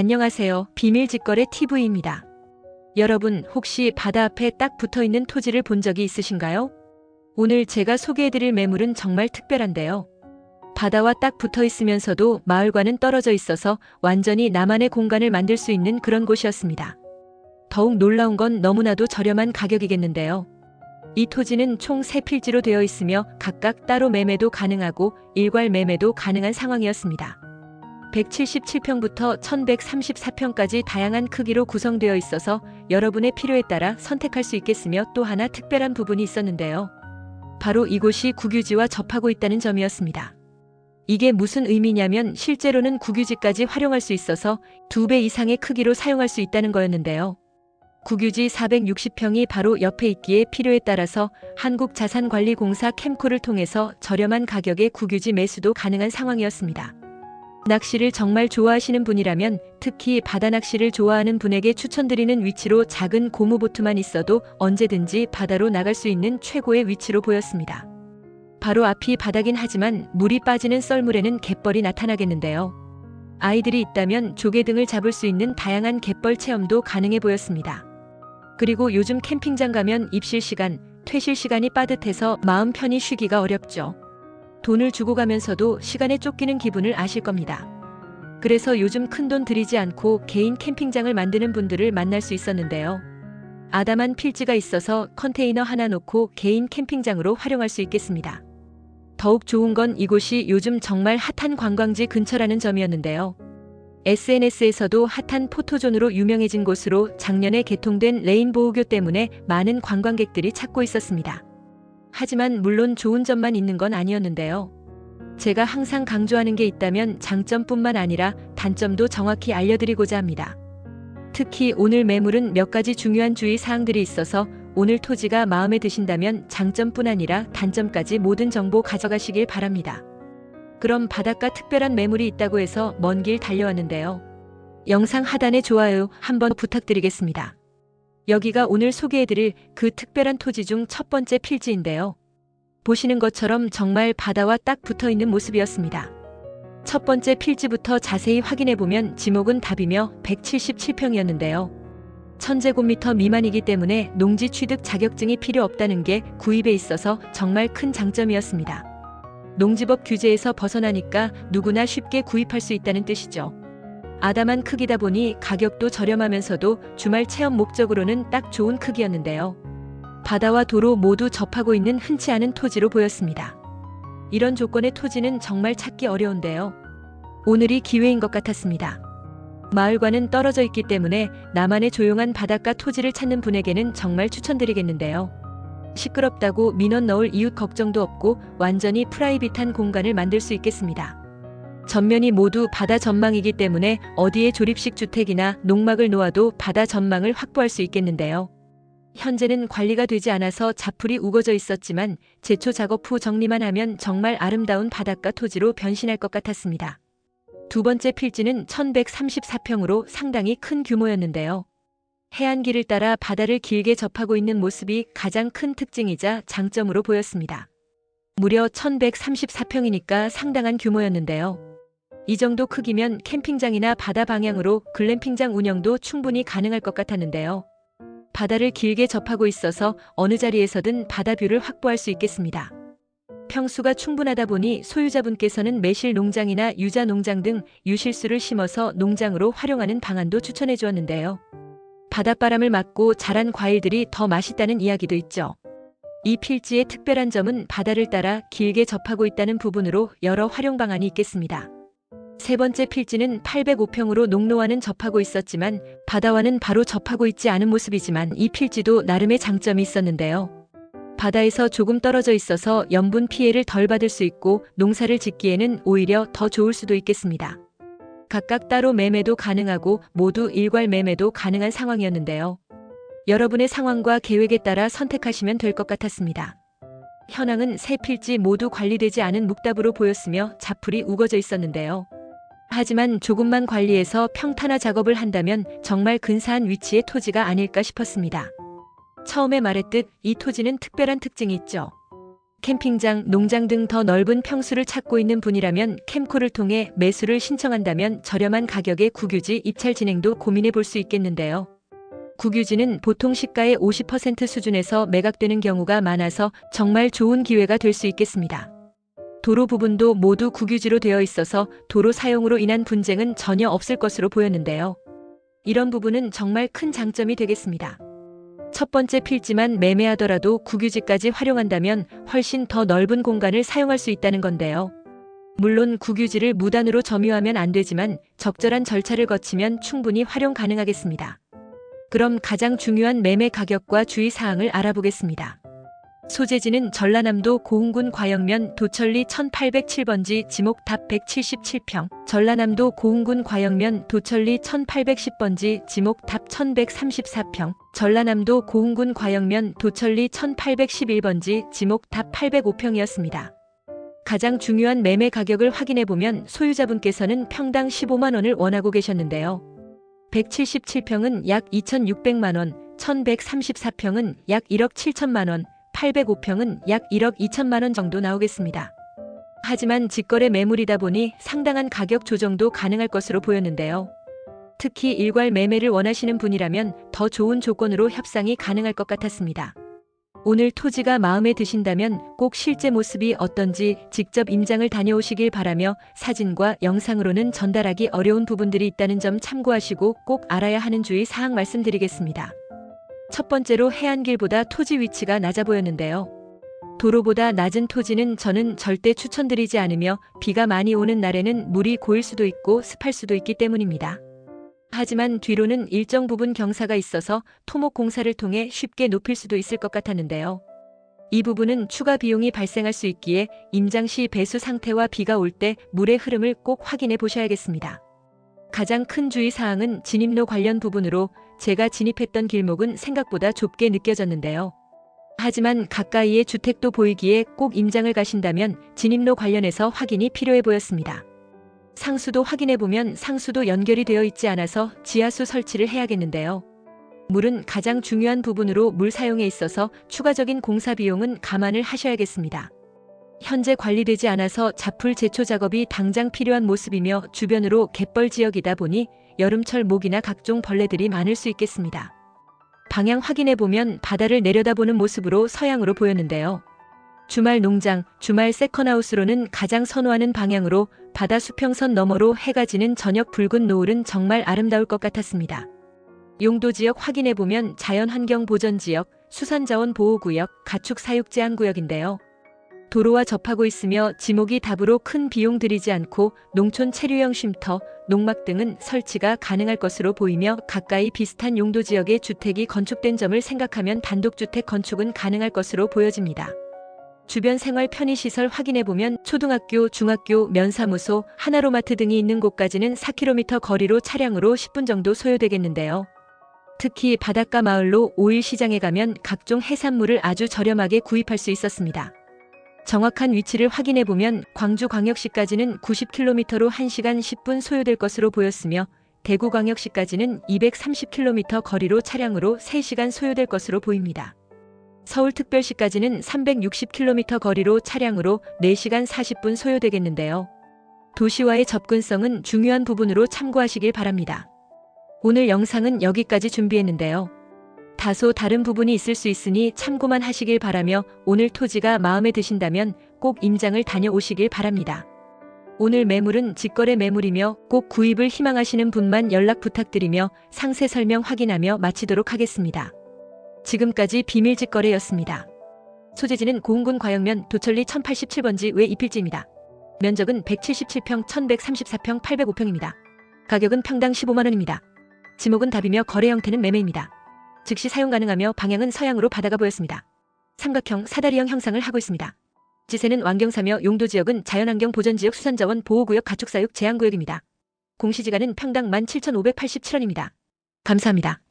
안녕하세요. 비밀직거래 TV입니다. 여러분, 혹시 바다 앞에 딱 붙어 있는 토지를 본 적이 있으신가요? 오늘 제가 소개해드릴 매물은 정말 특별한데요. 바다와 딱 붙어 있으면서도 마을과는 떨어져 있어서 완전히 나만의 공간을 만들 수 있는 그런 곳이었습니다. 더욱 놀라운 건 너무나도 저렴한 가격이겠는데요. 이 토지는 총 3필지로 되어 있으며 각각 따로 매매도 가능하고 일괄 매매도 가능한 상황이었습니다. 177평부터 1134평까지 다양한 크기로 구성되어 있어서 여러분의 필요에 따라 선택할 수 있겠으며 또 하나 특별한 부분이 있었는데요. 바로 이곳이 국유지와 접하고 있다는 점이었습니다. 이게 무슨 의미냐면 실제로는 국유지까지 활용할 수 있어서 두 배 이상의 크기로 사용할 수 있다는 거였는데요. 국유지 460평이 바로 옆에 있기에 필요에 따라서 한국자산관리공사 캠코를 통해서 저렴한 가격에 국유지 매수도 가능한 상황이었습니다. 낚시를 정말 좋아하시는 분이라면 특히 바다 낚시를 좋아하는 분에게 추천드리는 위치로 작은 고무보트만 있어도 언제든지 바다로 나갈 수 있는 최고의 위치로 보였습니다. 바로 앞이 바다긴 하지만 물이 빠지는 썰물에는 갯벌이 나타나겠는데요. 아이들이 있다면 조개 등을 잡을 수 있는 다양한 갯벌 체험도 가능해 보였습니다. 그리고 요즘 캠핑장 가면 입실 시간, 퇴실 시간이 빠듯해서 마음 편히 쉬기가 어렵죠. 돈을 주고 가면서도 시간에 쫓기는 기분을 아실 겁니다. 그래서 요즘 큰 돈 들이지 않고 개인 캠핑장을 만드는 분들을 만날 수 있었는데요. 아담한 필지가 있어서 컨테이너 하나 놓고 개인 캠핑장으로 활용할 수 있겠습니다. 더욱 좋은 건 이곳이 요즘 정말 핫한 관광지 근처라는 점이었는데요. SNS에서도 핫한 포토존으로 유명해진 곳으로 작년에 개통된 레인보우교 때문에 많은 관광객들이 찾고 있었습니다. 하지만 물론 좋은 점만 있는 건 아니었는데요. 제가 항상 강조하는 게 있다면 장점뿐만 아니라 단점도 정확히 알려드리고자 합니다. 특히 오늘 매물은 몇 가지 중요한 주의 사항들이 있어서 오늘 토지가 마음에 드신다면 장점뿐 아니라 단점까지 모든 정보 가져가시길 바랍니다. 그럼 바닷가 특별한 매물이 있다고 해서 먼 길 달려왔는데요. 영상 하단에 좋아요 한번 부탁드리겠습니다. 여기가 오늘 소개해드릴 그 특별한 토지 중 첫 번째 필지인데요. 보시는 것처럼 정말 바다와 딱 붙어 있는 모습이었습니다. 첫 번째 필지부터 자세히 확인해보면 지목은 답이며 177평이었는데요. 1000제곱미터 미만이기 때문에 농지 취득 자격증이 필요 없다는 게 구입에 있어서 정말 큰 장점이었습니다. 농지법 규제에서 벗어나니까 누구나 쉽게 구입할 수 있다는 뜻이죠. 아담한 크기다 보니 가격도 저렴하면서도 주말 체험 목적으로는 딱 좋은 크기였는데요. 바다와 도로 모두 접하고 있는 흔치 않은 토지로 보였습니다. 이런 조건의 토지는 정말 찾기 어려운데요. 오늘이 기회인 것 같았습니다. 마을과는 떨어져 있기 때문에 나만의 조용한 바닷가 토지를 찾는 분에게는 정말 추천드리겠는데요. 시끄럽다고 민원 넣을 이웃 걱정도 없고 완전히 프라이빗한 공간을 만들 수 있겠습니다. 전면이 모두 바다 전망이기 때문에 어디에 조립식 주택이나 농막을 놓아도 바다 전망을 확보할 수 있겠는데요. 현재는 관리가 되지 않아서 자풀이 우거져 있었지만 제초 작업 후 정리만 하면 정말 아름다운 바닷가 토지로 변신할 것 같았습니다. 두 번째 필지는 1134평으로 상당히 큰 규모였는데요. 해안길을 따라 바다를 길게 접하고 있는 모습이 가장 큰 특징이자 장점으로 보였습니다. 무려 1134평이니까 상당한 규모였는데요. 이 정도 크기면 캠핑장이나 바다 방향으로 글램핑장 운영도 충분히 가능할 것 같았는데요. 바다를 길게 접하고 있어서 어느 자리에서든 바다 뷰를 확보할 수 있겠습니다. 평수가 충분하다 보니 소유자분께서는 매실 농장이나 유자 농장 등 유실수를 심어서 농장으로 활용하는 방안도 추천해 주었는데요. 바닷바람을 맞고 자란 과일들이 더 맛있다는 이야기도 있죠. 이 필지의 특별한 점은 바다를 따라 길게 접하고 있다는 부분으로 여러 활용 방안이 있겠습니다. 세 번째 필지는 805평으로 농로와는 접하고 있었지만 바다와는 바로 접하고 있지 않은 모습이지만 이 필지도 나름의 장점이 있었는데요. 바다에서 조금 떨어져 있어서 염분 피해를 덜 받을 수 있고 농사를 짓기에는 오히려 더 좋을 수도 있겠습니다. 각각 따로 매매도 가능하고 모두 일괄 매매도 가능한 상황이었는데요. 여러분의 상황과 계획에 따라 선택하시면 될 것 같았습니다. 현황은 세 필지 모두 관리되지 않은 묵답으로 보였으며 자풀이 우거져 있었는데요. 하지만 조금만 관리해서 평탄화 작업을 한다면 정말 근사한 위치의 토지가 아닐까 싶었습니다. 처음에 말했듯 이 토지는 특별한 특징이 있죠. 캠핑장, 농장 등 더 넓은 평수를 찾고 있는 분이라면 캠코를 통해 매수를 신청한다면 저렴한 가격의 국유지 입찰 진행도 고민해 볼 수 있겠는데요. 국유지는 보통 시가의 50% 수준에서 매각되는 경우가 많아서 정말 좋은 기회가 될 수 있겠습니다. 도로 부분도 모두 국유지로 되어 있어서 도로 사용으로 인한 분쟁은 전혀 없을 것으로 보였는데요. 이런 부분은 정말 큰 장점이 되겠습니다. 첫 번째 필지만 매매하더라도 국유지까지 활용한다면 훨씬 더 넓은 공간을 사용할 수 있다는 건데요. 물론 국유지를 무단으로 점유하면 안 되지만 적절한 절차를 거치면 충분히 활용 가능하겠습니다. 그럼 가장 중요한 매매 가격과 주의 사항을 알아보겠습니다. 소재지는 전라남도 고흥군 과영면 도천리 1807번지 지목 답 177평, 전라남도 고흥군 과영면 도천리 1810번지 지목 답 1134평, 전라남도 고흥군 과영면 도천리 1811번지 지목 답 805평이었습니다. 가장 중요한 매매 가격을 확인해 보면 소유자분께서는 평당 15만 원을 원하고 계셨는데요. 177평은 약 2,600만 원, 1,134평은 약 1억 7천만 원, 805평은 약 1억 2천만 원 정도 나오겠습니다. 하지만 직거래 매물이다 보니 상당한 가격 조정도 가능할 것으로 보였는데요. 특히 일괄 매매를 원하시는 분이라면 더 좋은 조건으로 협상이 가능할 것 같았습니다. 오늘 토지가 마음에 드신다면 꼭 실제 모습이 어떤지 직접 임장을 다녀오시길 바라며 사진과 영상으로는 전달하기 어려운 부분들이 있다는 점 참고하시고 꼭 알아야 하는 주의 사항 말씀드리겠습니다. 첫 번째로 해안길보다 토지 위치가 낮아 보였는데요. 도로보다 낮은 토지는 저는 절대 추천드리지 않으며 비가 많이 오는 날에는 물이 고일 수도 있고 습할 수도 있기 때문입니다. 하지만 뒤로는 일정 부분 경사가 있어서 토목 공사를 통해 쉽게 높일 수도 있을 것 같았는데요. 이 부분은 추가 비용이 발생할 수 있기에 임장 시 배수 상태와 비가 올 때 물의 흐름을 꼭 확인해 보셔야겠습니다. 가장 큰 주의 사항은 진입로 관련 부분으로 제가 진입했던 길목은 생각보다 좁게 느껴졌는데요. 하지만 가까이에 주택도 보이기에 꼭 임장을 가신다면 진입로 관련해서 확인이 필요해 보였습니다. 상수도 확인해보면 상수도 연결이 되어 있지 않아서 지하수 설치를 해야겠는데요. 물은 가장 중요한 부분으로 물 사용에 있어서 추가적인 공사 비용은 감안을 하셔야겠습니다. 현재 관리되지 않아서 자풀 제초 작업이 당장 필요한 모습이며 주변으로 갯벌 지역이다 보니 여름철 모기나 각종 벌레들이 많을 수 있겠습니다. 방향 확인해 보면 바다를 내려다보는 모습으로 서양으로 보였는데요. 주말 농장, 주말 세컨하우스로는 가장 선호하는 방향으로 바다 수평선 너머로 해가 지는 저녁 붉은 노을은 정말 아름다울 것 같았습니다. 용도 지역 확인해 보면 자연환경 보전 지역, 수산자원 보호구역, 가축 사육 제한 구역인데요. 도로와 접하고 있으며 지목이 답으로 큰 비용 들이지 않고 농촌 체류형 쉼터, 농막 등은 설치가 가능할 것으로 보이며 가까이 비슷한 용도 지역의 주택이 건축된 점을 생각하면 단독주택 건축은 가능할 것으로 보여집니다. 주변 생활 편의시설 확인해보면 초등학교, 중학교, 면사무소, 하나로마트 등이 있는 곳까지는 4km 거리로 차량으로 10분 정도 소요되겠는데요. 특히 바닷가 마을로 5일 시장에 가면 각종 해산물을 아주 저렴하게 구입할 수 있었습니다. 정확한 위치를 확인해 보면 광주광역시까지는 90km로 1시간 10분 소요될 것으로 보였으며 대구광역시까지는 230km 거리로 차량으로 3시간 소요될 것으로 보입니다. 서울특별시까지는 360km 거리로 차량으로 4시간 40분 소요되겠는데요. 도시와의 접근성은 중요한 부분으로 참고하시길 바랍니다. 오늘 영상은 여기까지 준비했는데요. 다소 다른 부분이 있을 수 있으니 참고만 하시길 바라며 오늘 토지가 마음에 드신다면 꼭 임장을 다녀오시길 바랍니다. 오늘 매물은 직거래 매물이며 꼭 구입을 희망하시는 분만 연락 부탁드리며 상세 설명 확인하며 마치도록 하겠습니다. 지금까지 비밀 직거래였습니다. 소재지는 고흥군 과영면 도천리 1087번지 외 이필지입니다. 면적은 177평 1134평 805평입니다. 가격은 평당 15만원입니다. 지목은 답이며 거래 형태는 매매입니다. 즉시 사용 가능하며 방향은 서양으로 바다가 보였습니다. 삼각형 사다리형 형상을 하고 있습니다. 지세는 완경사며 용도 지역은 자연환경 보전지역 수산자원 보호구역 가축사육 제한구역입니다. 공시지가는 평당 17,587원입니다. 감사합니다.